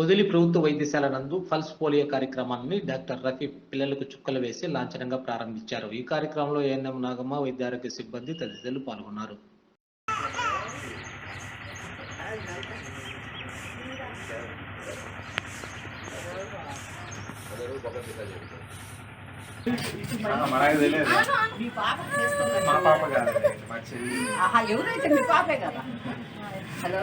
పొదిలి ప్రభుత్వ వైద్యశాల నందు పల్స్ పోలియో కార్యక్రమాన్ని డాక్టర్ రఫీ పిల్లలకు చుక్కలు వేసి లాంఛనంగా ప్రారంభించారు. ఈ కార్యక్రమంలో ఏఎన్ఎం నాగమ్మ వైద్యారోగ్య సిబ్బంది తదితరులు పాల్గొన్నారు. మనకు తెలియదు. మీ పాప చేస్తుంది మా పాప కాదు మా చెల్లి. ఆహా ఎవరైతే మీ పాపే కదా? హలో.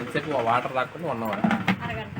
ఎంతసేపు వాటర్ రాకుండా వన్ అరగంట.